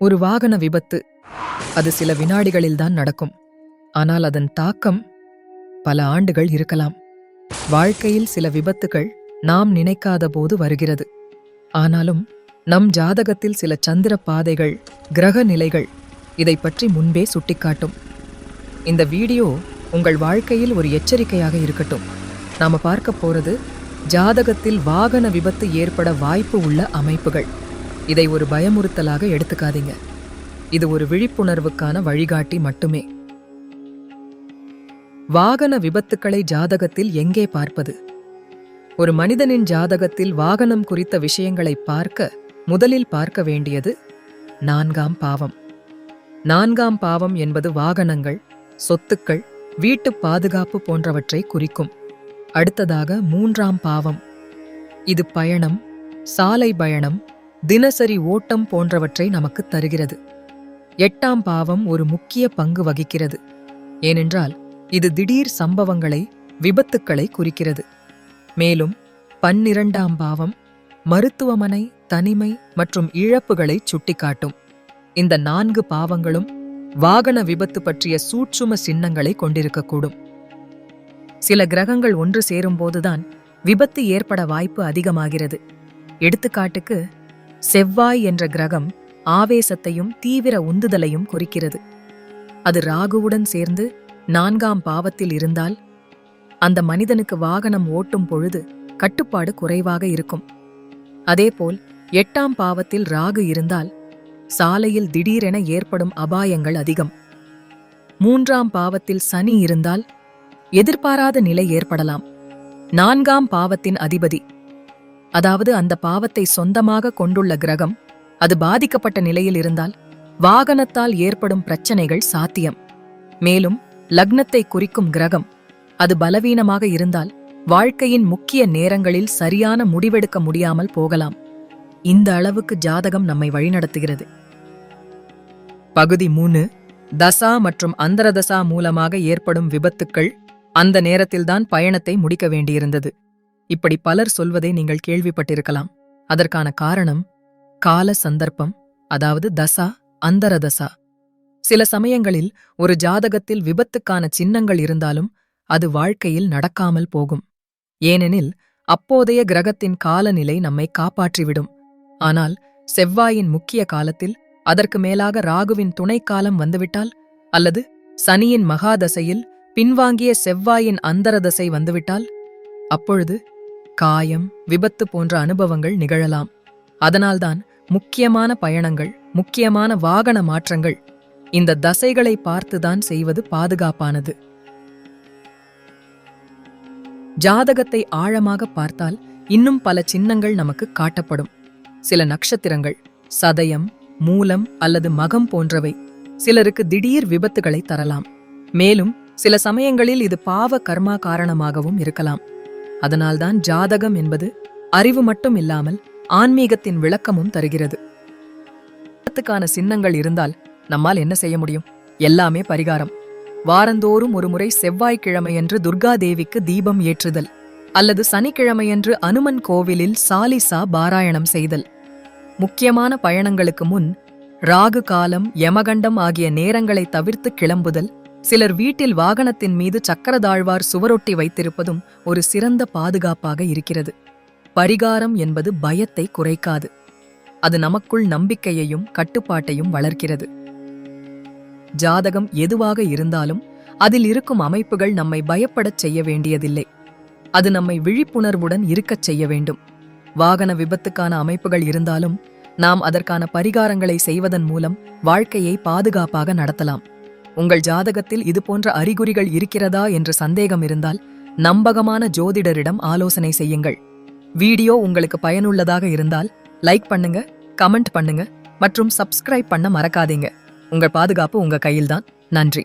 ஒரு வாகன விபத்து. அது சில வினாடிகளில்தான் நடக்கும். ஆனால் அதன் தாக்கம் பல ஆண்டுகள் இருக்கலாம். வாழ்க்கையில் சில விபத்துகள் நாம் நினைக்காத போது வருகிறது. ஆனாலும் நம் ஜாதகத்தில் சில சந்திர பாதைகள் கிரக நிலைகள் இதை பற்றி முன்பே சுட்டிக்காட்டும். இந்த வீடியோ உங்கள் வாழ்க்கையில் ஒரு எச்சரிக்கையாக இருக்கட்டும். நாம பார்க்க போறது ஜாதகத்தில் வாகன விபத்து ஏற்பட வாய்ப்பு உள்ள அமைப்புகள். இதை ஒரு பயமுறுத்தலாக எடுத்துக்காதீங்க. இது ஒரு விழிப்புணர்வுக்கான வழிகாட்டி மட்டுமே. வாகன விபத்துக்களை ஜாதகத்தில் எங்கே பார்ப்பது? ஒரு மனிதனின் ஜாதகத்தில் வாகனம் குறித்த விஷயங்களை பார்க்க முதலில் பார்க்க வேண்டியது நான்காம் பாவம். நான்காம் பாவம் என்பது வாகனங்கள் சொத்துக்கள் வீட்டு பாதுகாப்பு போன்றவற்றை குறிக்கும். அடுத்ததாக மூன்றாம் பாவம். இது பயணம் சாலை பயணம் தினசரி ஓட்டம் போன்றவற்றை நமக்கு தருகிறது. எட்டாம் பாவம் ஒரு முக்கிய பங்கு வகிக்கிறது. ஏனென்றால் இது திடீர் சம்பவங்களை விபத்துக்களை குறிக்கிறது. மேலும் பன்னிரண்டாம் பாவம் மருத்துவமனை தனிமை மற்றும் இழப்புகளை சுட்டிக்காட்டும். இந்த நான்கு பாவங்களும் வாகன விபத்து பற்றிய சூட்சும சின்னங்களை கொண்டிருக்கக்கூடும். சில கிரகங்கள் ஒன்று சேரும்போதுதான் விபத்து ஏற்பட வாய்ப்பு அதிகமாகிறது. எடுத்துக்காட்டுக்கு செவ்வாய் என்ற கிரகம் ஆவேசத்தையும் தீவிர உந்துதலையும் குறிக்கிறது. அது ராகுவுடன் சேர்ந்து நான்காம் பாவத்தில் இருந்தால் அந்த மனிதனுக்கு வாகனம் ஓட்டும் பொழுது கட்டுப்பாடு குறைவாக இருக்கும். அதேபோல் எட்டாம் பாவத்தில் ராகு இருந்தால் சாலையில் திடீரென ஏற்படும் அபாயங்கள் அதிகம். மூன்றாம் பாவத்தில் சனி இருந்தால் எதிர்பாராத நிலை ஏற்படலாம். நான்காம் பாவத்தின் அதிபதி அதாவது அந்த பாவத்தை சொந்தமாக கொண்டுள்ள கிரகம் அது பாதிக்கப்பட்ட நிலையில் இருந்தால் வாகனத்தால் ஏற்படும் பிரச்சனைகள் சாத்தியம். மேலும் லக்னத்தை குறிக்கும் கிரகம் அது பலவீனமாக இருந்தால் வாழ்க்கையின் முக்கிய நேரங்களில் சரியான முடிவெடுக்க முடியாமல் போகலாம். இந்த அளவுக்கு ஜாதகம் நம்மை வழிநடத்துகிறது. பகுதி மூணு தசா மற்றும் அந்தரதசா மூலமாக ஏற்படும் விபத்துக்கள் அந்த நேரத்தில்தான் பயணத்தை முடிக்க வேண்டியிருந்தது. இப்படி பலர் சொல்வதை நீங்கள் கேள்விப்பட்டிருக்கலாம். அதற்கான காரணம் கால சந்தர்ப்பம் அதாவது தசா அந்தரதசா. சில சமயங்களில் ஒரு ஜாதகத்தில் விபத்துக்கான சின்னங்கள் இருந்தாலும் அது வாழ்க்கையில் நடக்காமல் போகும். ஏனெனில் அப்போதைய கிரகத்தின் காலநிலை நம்மை காப்பாற்றிவிடும். ஆனால் செவ்வாயின் முக்கிய காலத்தில் அதற்கு மேலாக ராகுவின் துணைக்காலம் வந்துவிட்டால் அல்லது சனியின் மகாதசையில் பின்வாங்கிய செவ்வாயின் அந்தரதசை வந்துவிட்டால் அப்பொழுது காயம் விபத்து போன்ற அனுபவங்கள் நிகழலாம். அதனால்தான் முக்கியமான பயணங்கள் முக்கியமான வாகன மாற்றங்கள் இந்த தசைகளை பார்த்துதான் செய்வது பாதுகாப்பானது. ஜாதகத்தை ஆழமாக பார்த்தால் இன்னும் பல சின்னங்கள் நமக்கு காட்டப்படும். சில நட்சத்திரங்கள் சதயம் மூலம் அல்லது மகம் போன்றவை சிலருக்கு திடீர் விபத்துகளை தரலாம். மேலும் சில சமயங்களில் இது பாவ கர்மா காரணமாகவும் இருக்கலாம். அதனால்தான் ஜாதகம் என்பது அறிவு மட்டும் இல்லாமல் ஆன்மீகத்தின் விளக்கமும் தருகிறது. விபத்துக்கான சின்னங்கள் இருந்தால் நம்மால் என்ன செய்ய முடியும்? எல்லாமே பரிகாரம். வாரந்தோறும் ஒருமுறை செவ்வாய்க்கிழமையன்று துர்காதேவிக்கு தீபம் ஏற்றுதல் அல்லது சனிக்கிழமையன்று அனுமன் கோவிலில் சாலிசா பாராயணம் செய்தல். முக்கியமான பயணங்களுக்கு முன் ராகு காலம் யமகண்டம் ஆகிய நேரங்களை தவிர்த்து கிளம்புதல் சிலர் வீட்டில் வாகனத்தின் மீது சக்கரதாழ்வார் சுவரொட்டி வைத்திருப்பதும் ஒரு சிறந்த பாதுகாப்பாக இருக்கிறது. பரிகாரம் என்பது பயத்தை குறைக்காது. அது நமக்குள் நம்பிக்கையையும் கட்டுப்பாட்டையும் வளர்க்கிறது. ஜாதகம் எதுவாக இருந்தாலும் அதில் இருக்கும் அமைப்புகள் நம்மை பயப்படச் செய்ய வேண்டியதில்லை. அது நம்மை விழிப்புணர்வுடன் இருக்கச் செய்ய வேண்டும். வாகன விபத்துக்கான அமைப்புகள் இருந்தாலும் நாம் அதற்கான பரிகாரங்களை செய்வதன் மூலம் வாழ்க்கையை பாதுகாப்பாக நடத்தலாம். உங்கள் ஜாதகத்தில் இதுபோன்ற அறிகுறிகள் இருக்கிறதா என்று சந்தேகம் இருந்தால் நம்பகமான ஜோதிடரிடம் ஆலோசனை செய்யுங்கள். வீடியோ உங்களுக்கு பயனுள்ளதாக இருந்தால் லைக் பண்ணுங்க கமெண்ட் பண்ணுங்க மற்றும் சப்ஸ்கிரைப் பண்ண மறக்காதீங்க. உங்கள் பாதுகாப்பு உங்க கையில்தான். நன்றி.